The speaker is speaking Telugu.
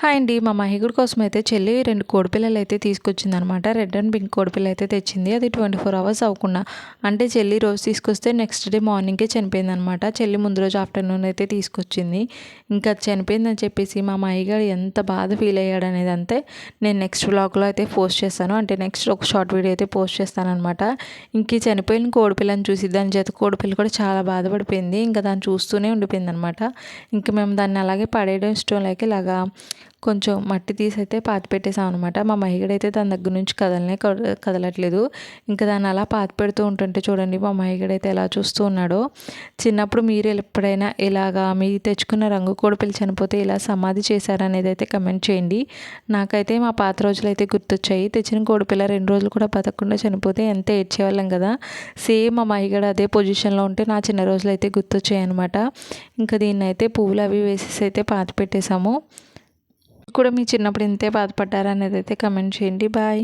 హాయ్ అండి. మా మహిగుడి కోసం అయితే చెల్లి రెండు కోడిపిల్లలు అయితే తీసుకొచ్చిందనమాట. రెడ్ అండ్ పింక్ కోడిపిల్ల అయితే తెచ్చింది. అది ట్వంటీ ఫోర్ అవర్స్ అవ్వకుండా. అంటే చెల్లి రోజు తీసుకొస్తే నెక్స్ట్ డే మార్నింగ్కే చనిపోయిందనమాట. చెల్లి ముందు రోజు ఆఫ్టర్నూన్ అయితే తీసుకొచ్చింది. ఇంకా చనిపోయిందని చెప్పేసి మా మహిగాడు ఎంత బాధ ఫీల్ అయ్యాడు అనేది అంతే నేను నెక్స్ట్ బ్లాగ్లో అయితే పోస్ట్ చేస్తాను. అంటే నెక్స్ట్ ఒక షార్ట్ వీడియో అయితే పోస్ట్ చేస్తాను అనమాట ఇంక చనిపోయిన కోడిపిల్లని చూసి దాని చేత కోడిపిల్ల కూడా చాలా బాధపడిపోయింది. ఇంకా దాన్ని చూస్తూనే ఉండిపోయింది అనమాట ఇంకా మేము దాన్ని అలాగే పడేయడం ఇష్టం లేక ఇలాగా కొంచెం మట్టి తీసి అయితే పాతి పెట్టేసాం అనమాట మా మహిగడైతే దాని దగ్గర నుంచి కదలనే కదలట్లేదు. ఇంకా దాన్ని అలా పాతి పెడుతూ ఉంటుంటే చూడండి మా మహిగడైతే ఎలా చూస్తూ ఉన్నాడో. చిన్నప్పుడు మీరు ఎప్పుడైనా ఇలాగా మీ తెచ్చుకున్న రంగు కోడిపిల్ల చనిపోతే ఇలా సమాధి చేశారనేది అయితే కమెంట్ చేయండి. నాకైతే మా పాత రోజులు అయితే గుర్తొచ్చాయి. తెచ్చిన కోడిపిల్ల రెండు రోజులు కూడా బతకకుండా చనిపోతే ఎంత ఏడ్చేవాళ్ళం కదా. సేమ్ మా మహిగడ అదే పొజిషన్లో ఉంటే నా చిన్న రోజులు అయితే గుర్తొచ్చాయి అనమాట ఇంకా దీన్ని అయితే పువ్వులు అవి వేసేసి అయితే పాతి పెట్టేశాము. కూడా మీ చిన్నప్పుడు ఇంతే బాధపడ్డారా అనేది అయితే కమెంట్ చేయండి. బాయ్